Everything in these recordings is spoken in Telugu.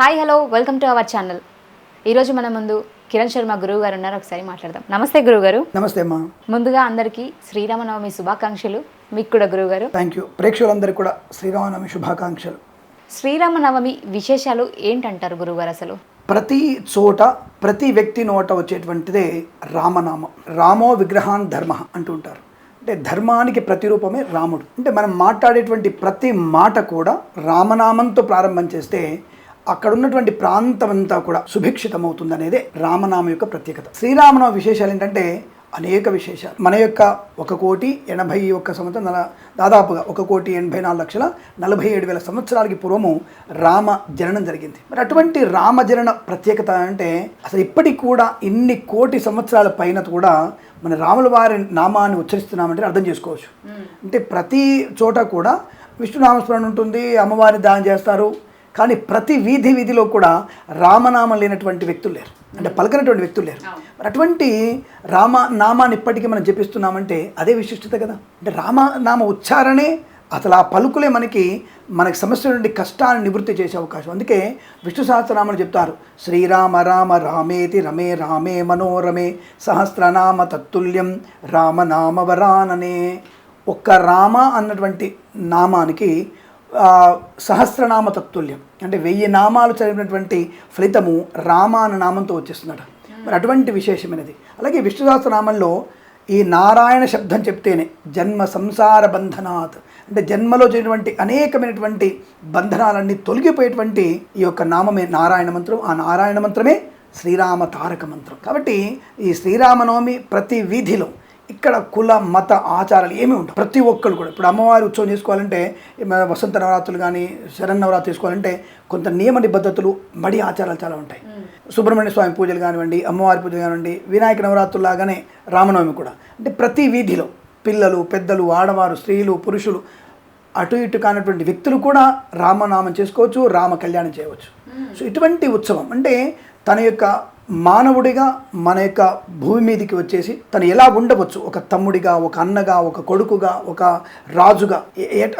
Hi hello welcome to our channel. ఈరోజు మన ముందు కిరణ్ శర్మ గురువు గారు ఉన్నారు. ఒకసారి మాట్లాడదాం. నమస్తే గురువు గారు నమస్తే అమ్మా. ముందుగా అందరికీ శ్రీరామనవమి శుభాకాంక్షలు. మీకు కూడా గురువు గారు థ్యాంక్ యూ ప్రేక్షకులందరికీ కూడా శ్రీరామనవమి శుభాకాంక్షలు. శ్రీరామనవమి విశేషాలు ఏంటంటారు గురువుగారు అసలు? ప్రతి చోట ప్రతి వ్యక్తి నోట వచ్చేటువంటిదే రామనామం. రామో విగ్రహాన్ ధర్మ అంటుంటారు అంటే ధర్మానికి ప్రతిరూపమే రాముడు. అంటే మనం మాట్లాడేటువంటి ప్రతి మాట కూడా రామనామంతో ప్రారంభం చేస్తే అక్కడ ఉన్నటువంటి ప్రాంతం అంతా కూడా సుభిక్షితమవుతుంది అనేదే రామనామం యొక్క ప్రత్యేకత. శ్రీరామనామ విశేషాలు ఏంటంటే అనేక విశేషాలు. మన యొక్క ఒక కోటి ఎనభై ఒక్క సంవత్సరం నల దాదాపుగా ఒక కోటి ఎనభై నాలుగు లక్షల నలభై ఏడు వేల సంవత్సరాలకి పూర్వము రామ జననం జరిగింది. మరి అటువంటి రామ జనన ప్రత్యేకత అంటే అసలు ఇప్పటికి కూడా ఇన్ని కోటి సంవత్సరాల పైన కూడా మన రాముల వారి నామాన్ని ఉచ్చరిస్తున్నామంటే అర్థం చేసుకోవచ్చు. అంటే ప్రతి చోట కూడా విష్ణునామస్మరణ ఉంటుంది అమ్మవారిని దానం చేస్తారు కానీ ప్రతి వీధి వీధిలో కూడా రామనామం లేనటువంటి వ్యక్తులు లేరు. అంటే పలకనటువంటి వ్యక్తులు లేరు. మరి అటువంటి రామ నామాన్ని ఇప్పటికీ మనం జపిస్తున్నామంటే అదే విశిష్టత కదా. అంటే రామనామ ఉచ్చారణే అసలు ఆ పలుకులే మనకి మనకి సమస్య నుండి కష్టాన్ని నివృత్తి చేసే అవకాశం. అందుకే విష్ణు సహస్రనామని చెప్తారు. శ్రీరామ రామ రామేతి రమే రామే మనోరమే సహస్రనామ తత్తుల్యం రామనామ వరాననే. ఒక్క రామ అన్నటువంటి నామానికి సహస్రనామ తత్తుల్యం అంటే వెయ్యి నామాలు చదివినటువంటి ఫలితము రామ అన్న నామంతో వచ్చేస్తున్నాడు మరి అటువంటి విశేషమైనది. అలాగే విష్ణు సహస్రనామంలో ఈ నారాయణ శబ్దం చెప్తేనే జన్మ సంసార బంధనాత్. అంటే జన్మలో చేసినటువంటి అనేకమైనటువంటి బంధనాలన్నీ తొలగిపోయేటువంటి ఈ యొక్క నామమే నారాయణ మంత్రం. ఆ నారాయణ మంత్రమే శ్రీరామ తారక మంత్రం. కాబట్టి ఈ శ్రీరామనవమి ప్రతి వీధిలో ఇక్కడ కుల మత ఆచారాలు ఏమీ ఉండవు. ప్రతి ఒక్కరు కూడా. ఇప్పుడు అమ్మవారి ఉత్సవం చేసుకోవాలంటే వసంత నవరాత్రులు కానీ శరన్నవరాత్రి చేసుకోవాలంటే కొంత నియమ నిబద్ధతలు మడి ఆచారాలు చాలా ఉంటాయి. సుబ్రహ్మణ్య స్వామి పూజలు కానివ్వండి అమ్మవారి పూజలు కానివ్వండి వినాయక నవరాత్రులు లాగానే రామనవమి కూడా. అంటే ప్రతి వీధిలో పిల్లలు పెద్దలు ఆడవారు స్త్రీలు పురుషులు అటు ఇటు కానటువంటి వ్యక్తులు కూడా రామనామం చేసుకోవచ్చు రామ కళ్యాణం చేయవచ్చు. సో ఇటువంటి ఉత్సవం అంటే తన యొక్క మానవుడిగా మన యొక్క భూమి మీదకి వచ్చేసి తను ఎలా ఉండవచ్చు? ఒక తమ్ముడిగా ఒక అన్నగా ఒక కొడుకుగా ఒక రాజుగా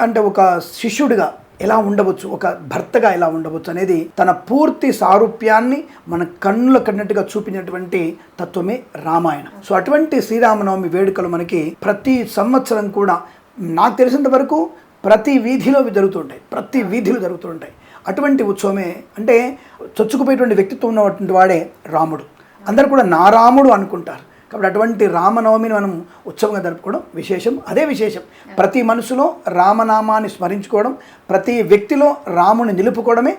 అంటే ఒక శిష్యుడిగా ఎలా ఉండవచ్చు? ఒక భర్తగా ఎలా ఉండవచ్చు అనేది తన పూర్తి సారూప్యాన్ని మన కన్నుల కన్నట్టుగా చూపినటువంటి తత్వమే రామాయణం. సో అటువంటి శ్రీరామనవమి వేడుకలు మనకి ప్రతి సంవత్సరం కూడా నాకు తెలిసినంత వరకు ప్రతి వీధిలో జరుగుతుంటాయి. ప్రతి వీధిలో జరుగుతుంటాయి. అటువంటి ఉత్సవమే అంటే చొచ్చుకుపోయేటువంటి వ్యక్తిత్వం ఉన్నటువంటి వాడే రాముడు. అందరు కూడా నా రాముడు అనుకుంటారు. కాబట్టి అటువంటి రామనవమిని మనం ఉత్సవంగా జరుపుకోవడం విశేషం. అదే విశేషం. ప్రతి మనసులో రామనామాన్ని స్మరించుకోవడం ప్రతి వ్యక్తిలో రాముని నిలుపుకోవడమే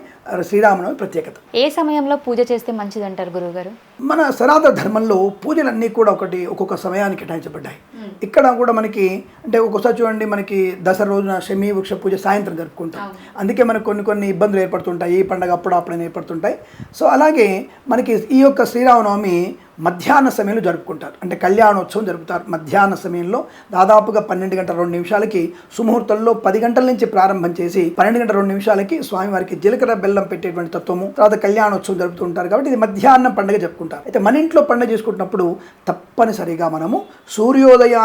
శ్రీరామనవమి ప్రత్యేకత. ఏ సమయంలో పూజ చేస్తే మంచిది అంటారు గురువు గారు మన సనాతన ధర్మంలో పూజలన్నీ కూడా ఒకటి ఒక్కొక్క సమయానికి కేటాయించబడ్డాయి. ఇక్కడ కూడా మనకి అంటే ఒక్కొక్కసారి చూడండి మనకి దసరా రోజున శమీ వృక్ష పూజ సాయంత్రం జరుపుకుంటాం. అందుకే మనకు కొన్ని కొన్ని ఇబ్బందులు ఏర్పడుతుంటాయి. ఈ పండగ అప్పుడు అప్పుడైనా ఏర్పడుతుంటాయి. సో అలాగే మనకి ఈ యొక్క శ్రీరామనవమి మధ్యాహ్న సమయంలో జరుపుకుంటారు. అంటే కళ్యాణోత్సవం జరుపుతారు మధ్యాహ్న సమయంలో. దాదాపుగా పన్నెండు గంటల రెండు నిమిషాలకి సుముహూర్తంలో పది గంటల నుంచి ప్రారంభం చేసి పన్నెండు గంటల రెండు నిమిషాలకి స్వామివారికి జీలకర్ర బెల్లం పెట్టేటువంటి తత్వము తర్వాత కళ్యాణోత్సవం జరుపుతుంటారు కాబట్టి ఇది మధ్యాహ్నం పండుగ జరుపుకుంటారు. అయితే మన ఇంట్లో పండుగ చేసుకుంటున్నప్పుడు తప్పనిసరిగా మనము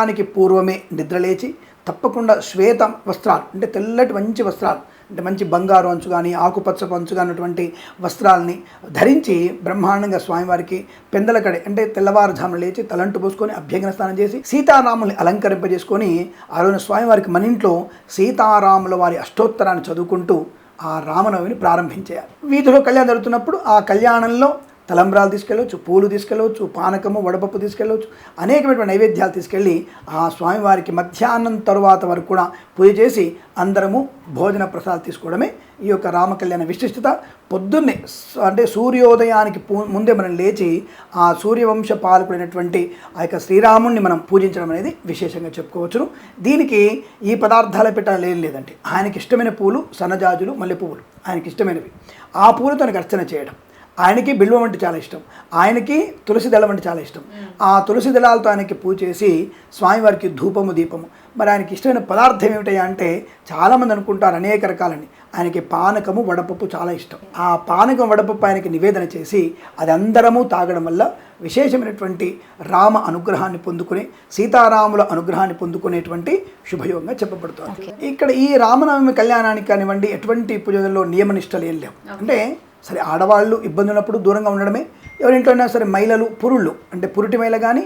సూర్యోదయానికి పూర్వమే నిద్రలేచి తప్పకుండా శ్వేత వస్త్రాలు అంటే తెల్లటి మంచి వస్త్రాలు అంటే మంచి బంగారు అంచు కానీ ఆకుపచ్చ అంచు కానిటువంటి వస్త్రాలని ధరించి బ్రహ్మాండంగా స్వామివారికి పెందలకడే అంటే తెల్లవారుజామున లేచి తలంటు పోసుకొని అభ్యంగన స్నానం చేసి సీతారాముల్ని అలంకరింపజేసుకొని ఆ రోజున స్వామివారికి మన ఇంట్లో సీతారాముల వారి అష్టోత్తరాన్ని చదువుకుంటూ ఆ రామనవమిని ప్రారంభించేయాలి. వీధిలో కళ్యాణం జరుగుతున్నప్పుడు ఆ కళ్యాణంలో తలంబ్రాలు తీసుకెళ్ళవచ్చు పూలు తీసుకెళ్ళవచ్చు పానకము వడపప్పు తీసుకెళ్ళవచ్చు అనేకమైనటువంటి నైవేద్యాలు తీసుకెళ్ళి ఆ స్వామివారికి మధ్యాహ్నం తరువాత వరకు కూడా పూజ చేసి అందరము భోజన ప్రసాదం తీసుకోవడమే ఈ యొక్క రామకళ్యాణ విశిష్టత. పొద్దున్నే అంటే సూర్యోదయానికి పూ- ముందే మనం లేచి ఆ సూర్యవంశ పాలకుడైనటువంటి ఆ యొక్క శ్రీరాముణ్ణి మనం పూజించడం అనేది విశేషంగా చెప్పుకోవచ్చును. దీనికి ఈ పదార్థాలు పెట్టాలి లేని లేదండి. ఆయనకి ఇష్టమైన పూలు సన్నజాజులు మల్లె పువ్వులు ఆయనకి ఇష్టమైనవి. ఆ పూలతో అర్చన చేయడం. ఆయనకి బిల్వం అంటే చాలా ఇష్టం. ఆయనకి తులసి దళం అంటే చాలా ఇష్టం. ఆ తులసి దళాలతో ఆయనకి పూజ చేసి స్వామివారికి ధూపము దీపము. మరి ఆయనకి ఇష్టమైన పదార్థం ఏమిటయ్యా అంటే చాలామంది అనుకుంటారు అనేక రకాలని. ఆయనకి పానకము వడపప్పు చాలా ఇష్టం. ఆ పానకం వడపప్పు ఆయనకి నివేదన చేసి అది అందరము తాగడం వల్ల విశేషమైనటువంటి రామ అనుగ్రహాన్ని పొందుకుని సీతారాముల అనుగ్రహాన్ని పొందుకునేటువంటి శుభయోగంగా చెప్పబడుతుంది. ఇక్కడ ఈ రామనవమి కళ్యాణానికి కానివ్వండి ఎటువంటి పూజల్లో నియమనిష్టలు ఏం లేవు. అంటే సరే ఆడవాళ్ళు ఇబ్బంది ఉన్నప్పుడు దూరంగా ఉండడమే. ఎవరింట్లో అయినా సరే మహిళలు పురుళ్ళు అంటే పురుటి మహిళ కానీ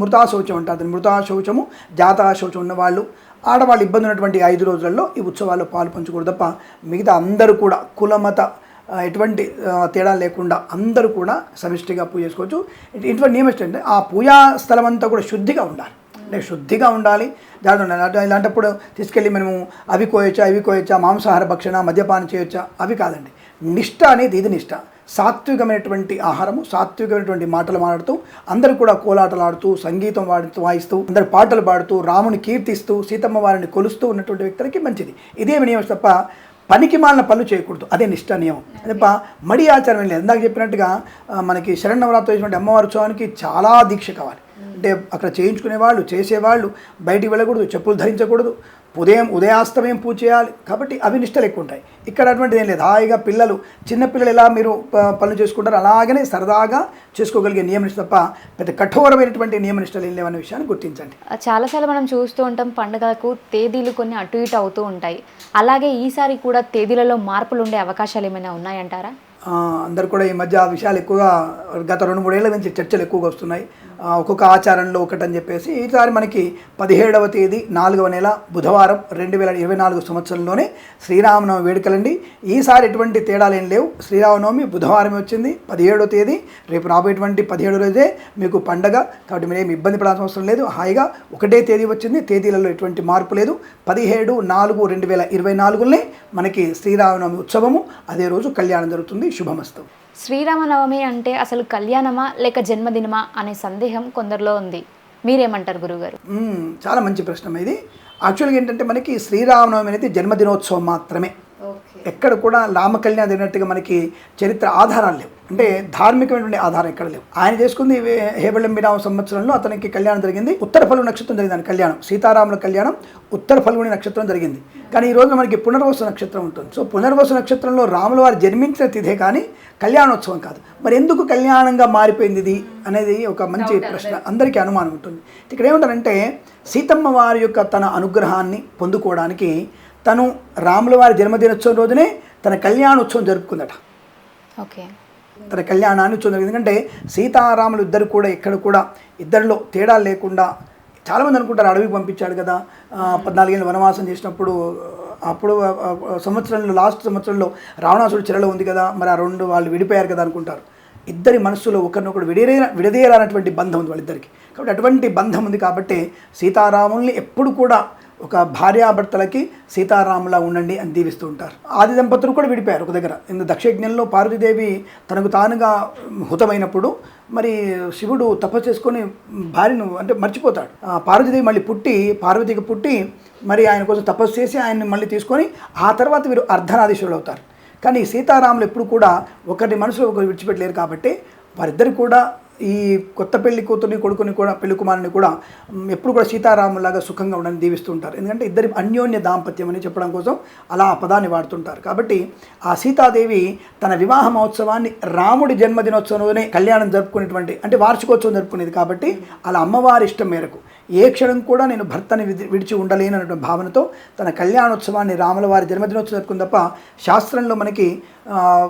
మృతాశౌచం అంటారు మృతాశౌచము మృతా శౌచము శౌచం ఉన్నవాళ్ళు ఆడవాళ్ళు ఇబ్బంది ఉన్నటువంటి ఐదు రోజులలో ఈ ఉత్సవాల్లో పాలు పంచకూడదు తప్ప మిగతా అందరూ కూడా కులమత ఎటువంటి తేడా లేకుండా అందరూ కూడా సమిష్టిగా పూజ చేసుకోవచ్చు. ఇటువంటి నియమం ఏంటంటే ఆ పూజా స్థలం అంతా కూడా శుద్ధిగా ఉండాలి. అంటే శుద్ధిగా ఉండాలి. జాగ్రత్త ఉండాలి. ఇలాంటప్పుడు తీసుకెళ్ళి మనము అవి కోయొచ్చా ఇవి కోయొచ్చా మాంసాహార భక్షణ మద్యపానం చేయొచ్చా అవి కాదండి. నిష్ట అనేది ఇది నిష్ట. సాత్వికమైనటువంటి ఆహారము సాత్వికమైనటువంటి మాటలు మాట్లాడుతూ అందరూ కూడా కోలాటలు ఆడుతూ సంగీతం వాడుతూ వాయిస్తూ అందరు పాటలు పాడుతూ రాముని కీర్తిస్తూ సీతమ్మ వారిని కొలుస్తూ ఉన్నటువంటి వ్యక్తులకి మంచిది. ఇదే నియమం తప్ప పనికి మాలిన పనులు చేయకూడదు. అదే నిష్ట నియమం. తప్ప మడి ఆచారం లేదు. ఇందాక చెప్పినట్టుగా మనకి శరణవరాత్రి చేసినటువంటి అమ్మవారి ఉత్సవానికి చాలా దీక్ష కావాలి. అంటే అక్కడ చేయించుకునే వాళ్ళు చేసేవాళ్ళు బయటికి వెళ్ళకూడదు చెప్పులు ధరించకూడదు ఉదయం ఉదయాస్తమయం పూజ చేయాలి. కాబట్టి అవి నిష్టలు ఎక్కువ ఉంటాయి ఇక్కడ అటువంటిది ఏం లేదు. హాయిగా పిల్లలు చిన్నపిల్లలు ఎలా మీరు ప- పనులు చేసుకుంటారో అలాగనే సరదాగా చేసుకోగలిగే నియమనిష్ట తప్ప పెద్ద కఠోరమైనటువంటి నియమనిష్టలు ఏం లేవనే విషయాన్ని గుర్తించండి. చాలాసార్లు మనం చూస్తూ ఉంటాం పండుగలకు తేదీలు కొన్ని అటు ఇటు అవుతూ ఉంటాయి. అలాగే ఈసారి కూడా తేదీలలో మార్పులు ఉండే అవకాశాలు ఏమైనా ఉన్నాయంటారా? అందరు కూడా ఈ మధ్య ఆ విషయాలు ఎక్కువగా గత రెండు మూడేళ్ళ నుంచి చర్చలు ఎక్కువగా వస్తున్నాయి. ఒక్కొక్క ఆచారంలో ఒకటని చెప్పేసి ఈసారి మనకి పదిహేడవ తేదీ నాలుగవ నెల బుధవారం రెండు వేల ఇరవై నాలుగు సంవత్సరంలోనే శ్రీరామనవమి వేడుకలండి. ఈసారి ఎటువంటి తేడాలు ఏం లేవు. శ్రీరామనవమి బుధవారం వచ్చింది పదిహేడవ తేదీ. రేపు రాబోయేటువంటి పదిహేడు రోజే మీకు పండగ. కాబట్టి మీరు ఏమి ఇబ్బంది పడాల్సిన అవసరం లేదు. హాయిగా ఒకటే తేదీ వచ్చింది. తేదీలలో ఎటువంటి మార్పు లేదు. పదిహేడు నాలుగు రెండు వేల ఇరవై నాలుగునే మనకి శ్రీరామనవమి ఉత్సవము. అదే రోజు కళ్యాణం జరుగుతుంది. శుభమస్తు. శ్రీరామనవమి అంటే అసలు కళ్యాణమా లేక జన్మదినమా అనే సందేహం కొందరిలో ఉంది. మీరేమంటారు గురుగారు? చాలా మంచి ప్రశ్న ఇది. యాక్చువల్గా ఏంటంటే మనకి శ్రీరామనవమి అనేది జన్మదినోత్సవం మాత్రమే. ఎక్కడ కూడా రామకళ్యాణం జరిగినట్టుగా మనకి చరిత్ర ఆధారాలు లేవు. అంటే ధార్మికమైనటువంటి ఆధారం ఎక్కడ లేవు. ఆయన చేసుకుంది హేబళంబిరామ సంవత్సరంలో అతనికి కళ్యాణం జరిగింది. ఉత్తర ఫల్గు నక్షత్రం జరిగింది కళ్యాణం. సీతారాముల కళ్యాణం ఉత్తర ఫల్గుని నక్షత్రం జరిగింది. కానీ ఈ రోజు మనకి పునర్వసు నక్షత్రం ఉంటుంది. సో పునర్వసు నక్షత్రంలో రాముల వారు జన్మించిన తిథే కానీ కళ్యాణోత్సవం కాదు. మరి ఎందుకు కళ్యాణంగా మారిపోయింది ఇది అనేది ఒక మంచి ప్రశ్న. అందరికీ అనుమానం ఉంటుంది. ఇక్కడ ఏమంటారంటే సీతమ్మ వారి యొక్క తన అనుగ్రహాన్ని పొందుకోవడానికి తను రాముల వారి జన్మదినోత్సవం రోజునే తన కళ్యాణోత్సవం జరుపుకుందట. ఓకే. తన కళ్యాణాన్ని ఉత్సవం ఎందుకంటే సీతారాములు ఇద్దరు కూడా ఇక్కడ కూడా ఇద్దరిలో తేడా లేకుండా చాలామంది అనుకుంటారు అడవికి పంపించాడు కదా. పద్నాలుగేళ్ళు వనవాసం చేసినప్పుడు అప్పుడు సంవత్సరంలో లాస్ట్ సంవత్సరంలో రావణాసుడు చెరలో ఉంది కదా. మరి ఆ రెండు వాళ్ళు విడిపోయారు కదా అనుకుంటారు. ఇద్దరి మనస్సులో ఒకరినొకరు విడదీ విడదీయాలన్నటువంటి బంధం ఉంది వాళ్ళిద్దరికి. కాబట్టి అటువంటి బంధం ఉంది కాబట్టి సీతారాముల్ని ఎప్పుడు కూడా ఒక భార్యాభర్తలకి సీతారాములా ఉండండి అని దీవిస్తూ ఉంటారు. ఆది దంపతులు కూడా విడిపోయారు ఒక దగ్గర. ఇందు దక్షయజ్ఞంలో పార్వతీదేవి తనకు తానుగా హుతమైనప్పుడు మరి శివుడు తపస్సు చేసుకొని భార్యను అంటే మర్చిపోతాడు. ఆ పార్వతీదేవి మళ్ళీ పుట్టి పార్వతికి పుట్టి మరి ఆయన కోసం తపస్సు చేసి ఆయన్ని మళ్ళీ తీసుకొని ఆ తర్వాత వీరు అర్ధనాదీశ్వరులు అవుతారు. కానీ సీతారాములు ఎప్పుడు కూడా ఒకరి మనసులో ఒకరు విడిచిపెట్టలేరు కాబట్టి వారిద్దరు కూడా ఈ కొత్త పెళ్ళి కూతుర్ని కొడుకుని కూడా పెళ్ళి కుమారుని కూడా ఎప్పుడు కూడా సీతారాములాగా సుఖంగా ఉండని దీవిస్తూ ఉంటారు ఎందుకంటే ఇద్దరి అన్యోన్య దాంపత్యం అని చెప్పడం కోసం అలా ఆ పదాన్ని వాడుతుంటారు. కాబట్టి ఆ సీతాదేవి తన వివాహ మహోత్సవాన్ని రాముడి జన్మదినోత్సవంలోనే కళ్యాణం జరుపుకునేటువంటి అంటే వార్షికోత్సవం జరుపుకునేది కాబట్టి అలా అమ్మవారి ఇష్టం మేరకు. ఏ క్షణం కూడా నేను భర్తని విడి- విడిచి ఉండలేను అన్నటువంటి భావనతో తన కళ్యాణోత్సవాన్ని రాముల వారి జన్మదినోత్సవం జరుపుకుని తప్ప శాస్త్రంలో మనకి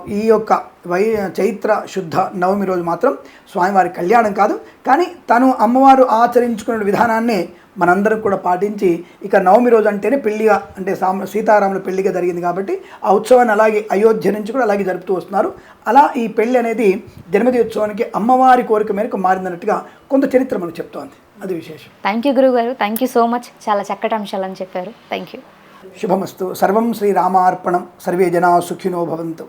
ఈ యొక్క వై చైత్ర శుద్ధ నవమి రోజు మాత్రం స్వామివారి కళ్యాణం కాదు. కానీ తను అమ్మవారు ఆచరించుకునే విధానాన్ని మనందరం కూడా పాటించి ఇక నవమి రోజు అంటేనే పెళ్ళిగా అంటే సామ సీతారాముల పెళ్ళిగా జరిగింది కాబట్టి ఆ ఉత్సవాన్ని అలాగే అయోధ్య నుంచి కూడా అలాగే జరుపుతూ వస్తున్నారు. అలా ఈ పెళ్ళి అనేది జన్మదినోత్సవానికి అమ్మవారి కోరిక మేరకు మారిందన్నట్టుగా కొంత చరిత్ర మనకు చెప్తోంది. అది విశేషం. థ్యాంక్ యూ గురుగారు. థ్యాంక్ యూ సో మచ్ చాలా చక్కటి అంశాలని చెప్పారు. థ్యాంక్ యూ శుభమస్తు. సర్వం శ్రీరామార్పణం. సర్వే జనా సుఖినో భవంతు.